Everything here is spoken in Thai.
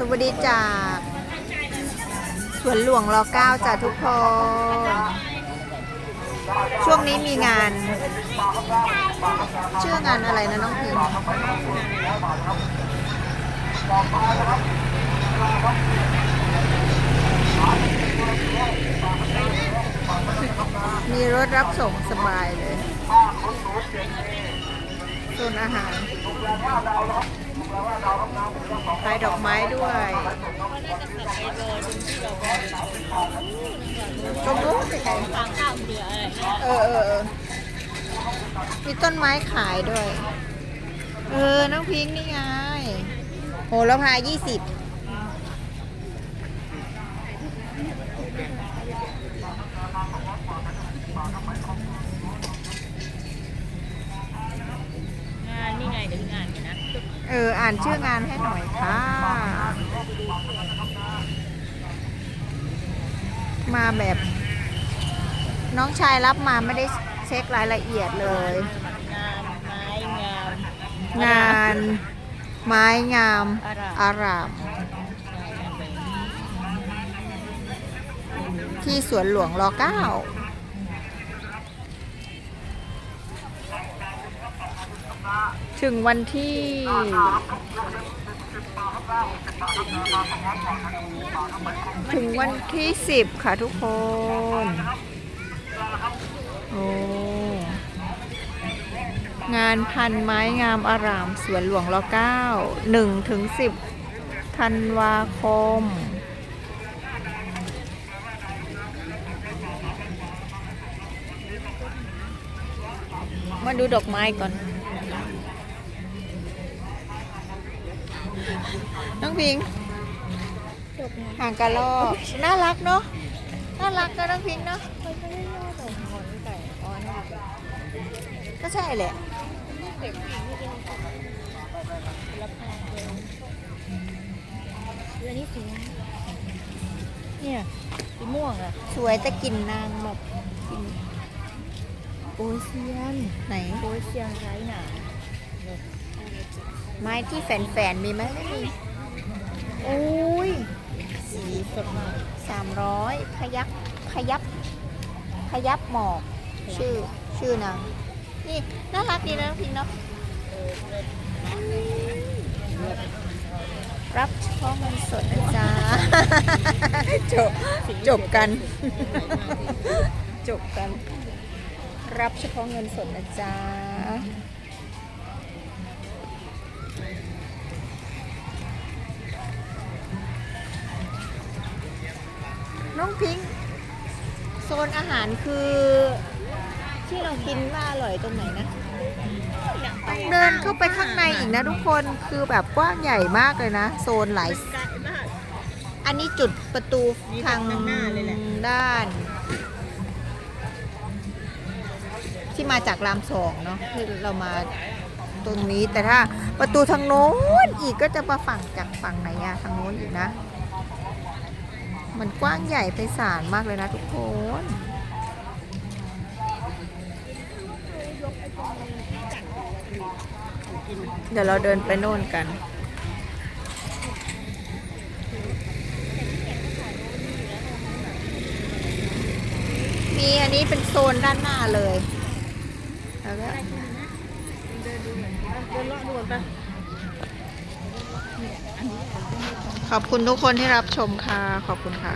สวัสดีจากสวนหลวงรอเก้าจ้ะทุกคน ช่วงนี้มีงาน ชื่องานอะไรนะน้องพิมมีรถรับส่งสบายเลยโซนอาหาร ขายดอกไม้ด้วยตรงนู้นไปไกลทางข้ามเรืออะไรนะเออเออเออมีต้นไม้ขายด้วย เออ น้องพิงค์นี่ไงโหระพายี่สิบ งานนี่ไงเดี๋ยวงานกันนะ เออ อ่านชื่องานให้หน่อยค่ะ มาแบบ น้องชายรับมาไม่ได้เช็ครายละเอียดเลย งานไม้งามงานไม้งามอารามอาราม ที่สวนหลวงรอเก้า ถึงวันที่ ถึงวันที่สิบค่ะทุกคน โอ้ งานพันไม้งามอารามสวนหลวงรอเก้าหนึ่งถึงสิบธันวาคมมาดูดอกไม้ก่อน น้องพิงค์ห่างกันรอบน่ารักเนาะน่ารักนะน้องพิงค์เนาะมันไม่ได้ยอดของหอนไก่อ๋อนะก็ใช่แหละเด็กผู้หญิงที่เป็นของรับแพงเลยเรือนี้สีเนี่ยสีม่วงอะสวยแต่กลิ่นนางแบบกลิ่นโอเซียนไหนโอเซียนไร้หนา ไม้ที่แฝนๆมีไหมไม่มีโอ้ยสีสดมากสามร้อยพยักพยับพยับหมอกชื่อชื่อนางนี่น่ารักดีนะพิงเนาะรับเฉพาะเงินสดนะจ๊ะจบจบกัน จบกัน รับเฉพาะเงินสดนะจ๊ะ น้องพิงค์โซนอาหารคือ ที่เรากินว่าอร่อยตรงไหนนะต้องเดินเข้าไปข้างในอีกนะทุกคนคือแบบกว้างใหญ่มากเลยนะ โซนหลายไกลมากอันนี้จุดประตูนี่ทางทางหน้าเลยแหละด้าน ที่มาจากรามสองเนาะที่เรามาตรงนี้แต่ถ้าประตูทางโน้นอีกก็จะมาฝั่งจากฝั่งไหนอะทางโน้นอีกนะ มันกว้างใหญ่ไพศาลมากเลยนะทุกคน เดี๋ยวเราเดินไปโน่นกัน มีอันนี้เป็นโซนด้านหน้าเลย แล้วก็เดินเลาะดูก่อนไป ขอบคุณทุกคนที่รับชมค่ะ ขอบคุณค่ะ